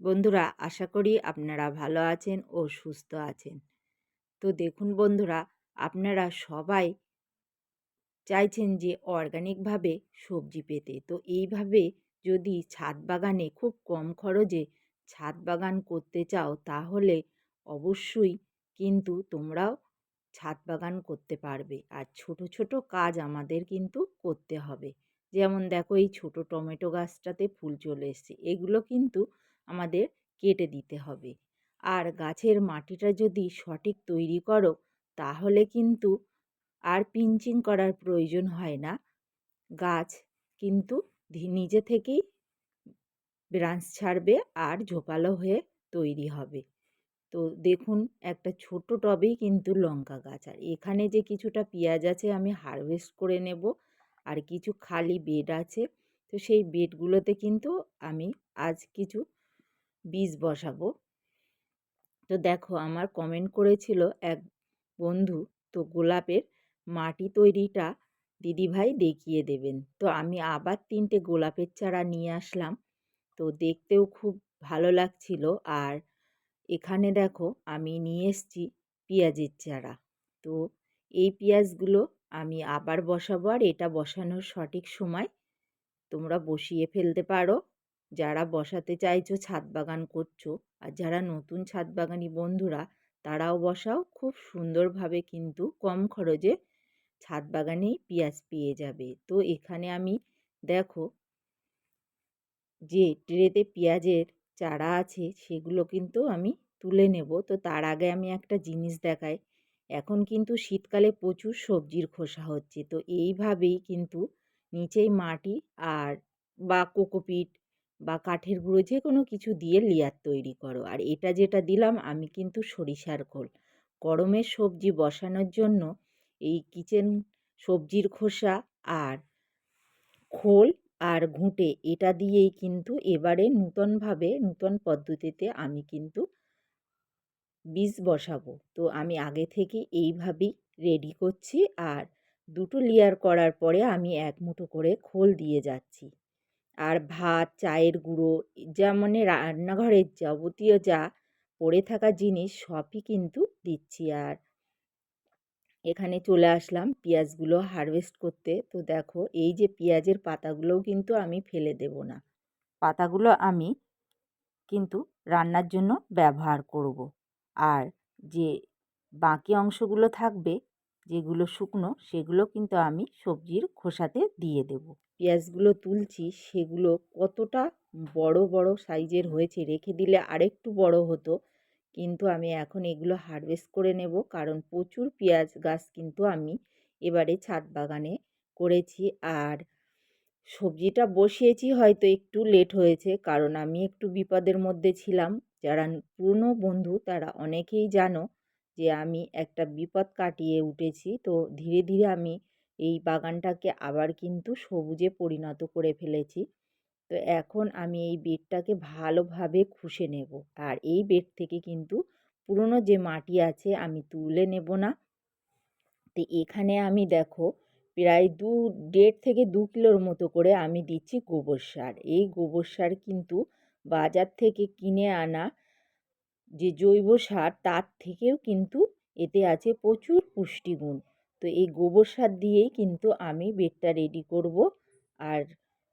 বন্ধুরা, আশা করি আপনারা ভালো আছেন ও সুস্থ আছেন। তো দেখুন বন্ধুরা, আপনারা সবাই চাইছেন যে অর্গানিকভাবে সবজি পেতে। তো এইভাবে যদি ছাদ বাগানে খুব কম খরচে ছাদ বাগান করতে চাও, তাহলে অবশ্যই কিন্তু তোমরাও ছাদ বাগান করতে পারবে। আর ছোট ছোট কাজ আমাদের কিন্তু করতে হবে। যেমন দেখো, এই ছোট টমেটো গাছটাতে ফুল চলে এসছে। এগুলো কিন্তু আমাদের কেটে দিতে হবে। আর গাছের মাটিটা যদি সঠিক তৈরি করো, তাহলে কিন্তু আর পিঞ্চিং করার প্রয়োজন হয় না। গাছ কিন্তু নিজে থেকেই ব্রাঞ্চ ছাড়বে আর ঝোপালো হয়ে তৈরি হবে। তো দেখুন, একটা ছোট টবেই কিন্তু লঙ্কা গাছ। আর এখানে যে কিছুটা পেঁয়াজ আছে আমি হারভেস্ট করে নেব। আর কিছু খালি বেড আছে। তো সেই বেডগুলোতে কিন্তু আমি আজ কিছু বীজ বসাবো। তো দেখো আমার কমেন্ট করেছিল এক বন্ধু, তো গোলাপের মাটি তৈরিটা দিদিভাই দেখিয়ে দেবেন। তো আমি আবার তিনটে গোলাপের চারা নিয়ে আসলাম। তো দেখতেও খুব ভালো লাগছিল। আর এখানে দেখো আমি নিয়ে এসছি পেঁয়াজের চারা। তো এই পেঁয়াজগুলো আমি আবার বসাবো। আর এটা বসানোর সঠিক সময় তোমরা বসিয়ে ফেলতে পারো। যারা বসাতে চাইছো ছাদ বাগান করছ আর যারা নতুন ছাদ বাগানি বন্ধুরা, তারাও বসাও। খুব সুন্দরভাবে কিন্তু কম খরচে ছাদ বাগানেই পেঁয়াজ পেয়ে যাবে। তো এখানে আমি দেখো, যে ট্রেতে পেঁয়াজের চারা আছে সেগুলো কিন্তু আমি তুলে নেব। তো তার আগে আমি একটা জিনিস দেখাই। এখন কিন্তু শীতকালে প্রচুর সবজির খোসা হচ্ছে। তো এইভাবেই কিন্তু নিচেই মাটি আর বা কোকোপিট বা কাঠের গুঁড়ো যে কোনো কিছু দিয়ে লেয়ার তৈরি করো। আর এটা যেটা দিলাম, আমি কিন্তু সরিষার খোল। গরমের সবজি বসানোর জন্য এই কিচেন সবজির খোসা আর খোল আর ঘুঁটে এটা দিয়েই কিন্তু এবারে নূতনভাবে, নূতন পদ্ধতিতে আমি কিন্তু বীজ বসাবো। তো আমি আগে থেকে এইভাবেই রেডি করছি আর দুটো লেয়ার করার পরে আমি এক মুঠো করে খোল দিয়ে যাচ্ছি। আর ভাত, চায়ের গুঁড়ো যা মানে রান্নাঘরের যাবতীয় যা পড়ে থাকা জিনিস সবই কিন্তু দিচ্ছি আর। এখানে চলে আসলাম পেঁয়াজগুলো হারভেস্ট করতে। তো দেখো, এই যে পেঁয়াজের পাতাগুলোও কিন্তু আমি ফেলে দেব না। পাতাগুলো আমি কিন্তু রান্নার জন্য ব্যবহার করব। আর যে বাকি অংশগুলো থাকবে যেগুলো শুকনো, সেগুলো কিন্তু আমি সবজির খোসাতে দিয়ে দেব। পেঁয়াজগুলো তুলছি, সেগুলো কতটা বড় বড় সাইজের হয়েছে রেখে দিলে আরেকটু বড় হতো। কিন্তু আমি এখন এগুলো হারভেস্ট করে নেব, কারণ প্রচুর পেঁয়াজ গাছ কিন্তু আমি এবারে ছাদ বাগানে করেছি। আর সবজিটা বসিয়েছি হয়তো একটু লেট হয়েছে, কারণ আমি একটু বিপদের মধ্যে ছিলাম। যারা পুরনো বন্ধু, তারা অনেকেই জানো যে আমি একটা বিপদ কাটিয়ে উঠেছি। তো ধীরে ধীরে আমি এই বাগানটাকে আবার কিন্তু সবুজে পরিণত করে ফেলেছি। তো এখন আমি এই বেডটাকে ভালোভাবে খুশে নেব। আর এই বেড থেকে কিন্তু পুরনো যে মাটি আছে আমি তুলে নেব না। তো এখানে আমি দেখো প্রায় দু, দেড় থেকে দু কিলোর মতো করে আমি দিচ্ছি গোবর সার। এই গোবর সার কিন্তু বাজার থেকে কিনে আনা যে জৈব সার তার থেকেও কিন্তু এতে আছে প্রচুর পুষ্টিগুণ। তো এই গোবর সার দিয়েই কিন্তু আমি বেডটা রেডি করব। আর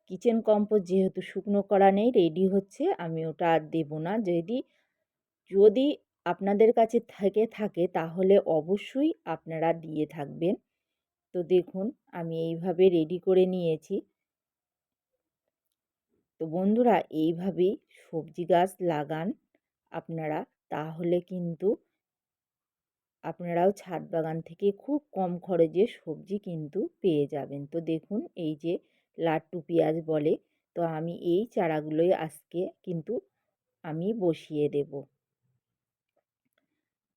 কিচেন কম্পোস্ট যেহেতু শুকনো করা নেই, রেডি হচ্ছে, আমি ওটা আর দেবো না। যদি যদি আপনাদের কাছে থেকে থাকে, তাহলে অবশ্যই আপনারা দিয়ে থাকবেন। তো দেখুন, আমি এইভাবে রেডি করে নিয়েছি। তো বন্ধুরা, এইভাবেই সবজি গাছ লাগান। আপনারা, তাহলে কিন্তু আপনারাও ছাদ বাগান থেকে খুব কম খরচে সবজি কিন্তু পেয়ে যাবেন। তো দেখুন, এই যে লাট্টু পেঁয়াজ বলে, তো আমি এই চারাগুলোই আজকে কিন্তু আমি বসিয়ে দেব।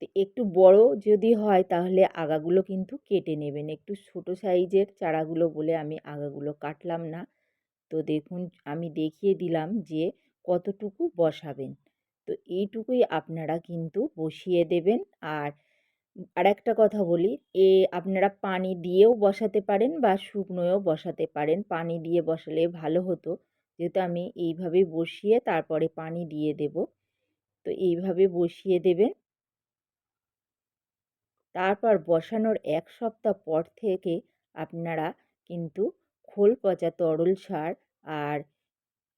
তো একটু বড় যদি হয়, তাহলে আগাগুলো কিন্তু কেটে নেবেন। একটু ছোট সাইজের চারাগুলো বলে আমি আগাগুলো কাটলাম না। তো দেখুন, আমি দেখিয়ে দিলাম যে কতটুকু বসাবেন। তো এইটুকুই আপনারা কিন্তু বসিয়ে দেবেন। আর আর একটা কথা বলি, এ আপনারা পানি দিয়েও বসাতে পারেন বা শুকনোয়ও বসাতে পারেন। পানি দিয়ে বসালে ভালো হতো। যেহেতু আমি এইভাবে বসিয়ে তারপরে পানি দিয়ে দেব। তো এইভাবে বসিয়ে দেবেন। তারপর বসানোর এক সপ্তাহ পর থেকে আপনারা কিন্তু খোল পচা তরল সার আর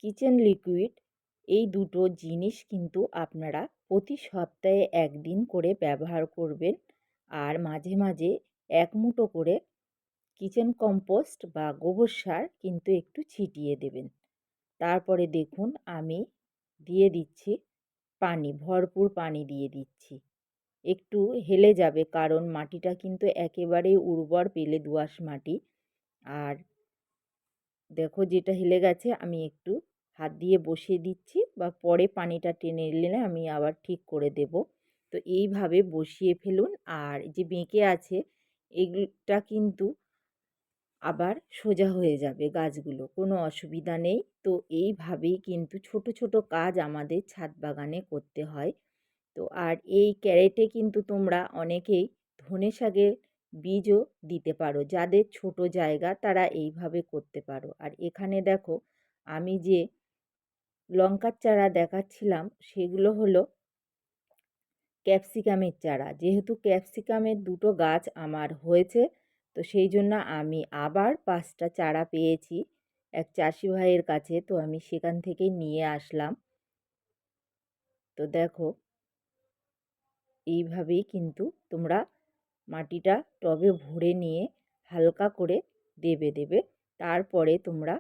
কিচেন লিকুইড এই দুটো জিনিস কিন্তু আপনারা প্রতি সপ্তাহে একদিন করে ব্যবহার করবেন। আর মাঝে মাঝে এক মুঠো করে কিচেন কম্পোস্ট বা গোবর সার কিন্তু একটু ছিটিয়ে দেবেন। তারপরে দেখুন, আমি দিয়ে দিচ্ছি পানি, ভরপুর পানি দিয়ে দিচ্ছি। একটু হেলে যাবে কারণ মাটিটা কিন্তু একেবারেই উর্বর পেলে দোআঁশ মাটি। আর দেখো যেটা হেলে গেছে, আমি একটু হাত দিয়ে বসিয়ে দিচ্ছি বা পরে পানিটা টেনে নিলে আমি আবার ঠিক করে দেব। তো এইভাবে বসিয়ে ফেলুন আর যে বেঁকে আছে এগুলোটা কিন্তু আবার সোজা হয়ে যাবে গাছগুলো, কোনো অসুবিধা নেই। তো এইভাবেই কিন্তু ছোট ছোট কাজ আমাদের ছাদ বাগানে করতে হয়। তো আর এই ক্যারেটে কিন্তু তোমরা অনেকেই ধনে শাকের বীজও দিতে পারো, যাদের ছোট জায়গা তারা এইভাবে করতে পারো। আর এখানে দেখো আমি যে লঙ্কার চারা দেখাচ্ছিলাম, সেগুলো হলো ক্যাপসিকামের চারা। যেহেতু ক্যাপসিকামের দুটো গাছ আমার হয়েছে, তো সেই জন্য আমি আবার পাঁচটা চারা পেয়েছি। এক চাষি ভাইয়ের কাছে, তো আমি সেখান থেকে নিয়ে আসলাম। তো দেখো, এইভাবেই কিন্তু তোমরা মাটিটা টবে ভরে নিয়ে হালকা করে দেবে দেবে। তারপরে তোমরা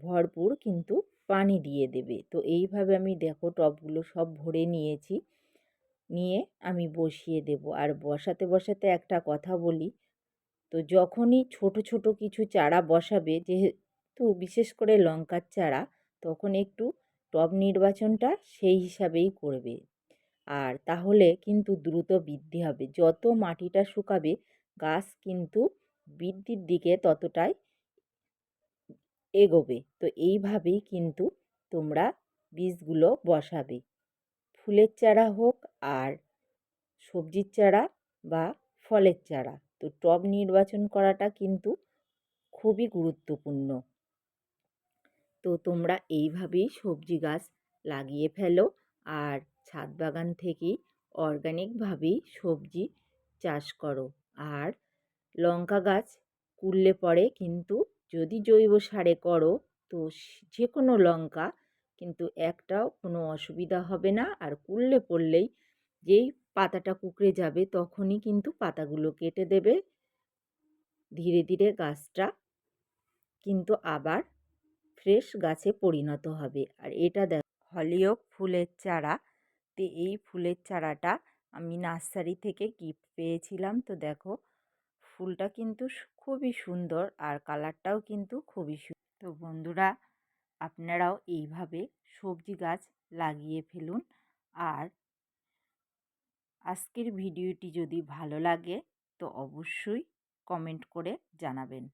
ভরপুর কিন্তু পানি দিয়ে দেবে। তো এইভাবে আমি দেখো টবগুলো সব ভরে নিয়েছি। নিয়ে আমি বসিয়ে দেব। আর বসাতে বসাতে একটা কথা বলি। তো যখনই ছোট ছোট কিছু চারা বসাবে, যেহেতু বিশেষ করে লঙ্কার চারা, তখন একটু টব নির্বাচনটা সেই হিসাবেই করবে। আর তাহলে কিন্তু দ্রুত বৃদ্ধি হবে। যত মাটিটা শুকাবে, গাছ কিন্তু বৃদ্ধির দিকে ততটাই এগোবে। তো এইভাবেই কিন্তু তোমরা বীজগুলো বসাবে। ফুলের চারা হোক আর সবজির চারা বা ফলের চারা। তো টব নির্বাচন করাটা কিন্তু খুবই গুরুত্বপূর্ণ। তো তোমরা এইভাবেই সবজি গাছ লাগিয়ে ফেলো আর ছাদ বাগান থেকেই অর্গানিকভাবেই সবজি চাষ করো। আর লঙ্কা গাছ কুললে পরে কিন্তু যদি জৈব সারে করো, তো যে কোনো লঙ্কা, কিন্তু একটাও কোনো অসুবিধা হবে না। আর কুললে পড়লেই যেই পাতাটা কুকড়ে যাবে, তখনই কিন্তু পাতাগুলো কেটে দেবে। ধীরে ধীরে গাছটা কিন্তু আবার ফ্রেশ গাছে পরিণত হবে। আর এটা দেখ, হলিওক ফুলের চারা, তো এই ফুলের চারাটা আমি নার্সারি থেকে গিফট পেয়েছিলাম। তো দেখো ফুলটা কিন্তু খুবই সুন্দর আর কালারটাও কিন্তু খুবই সুন্দর তো বন্ধুরা, আপনারাও এইভাবে সবজি গাছ লাগিয়ে ফেলুন। আর আজকের ভিডিওটি যদি ভালো লাগে, তো অবশ্যই কমেন্ট করে জানাবেন।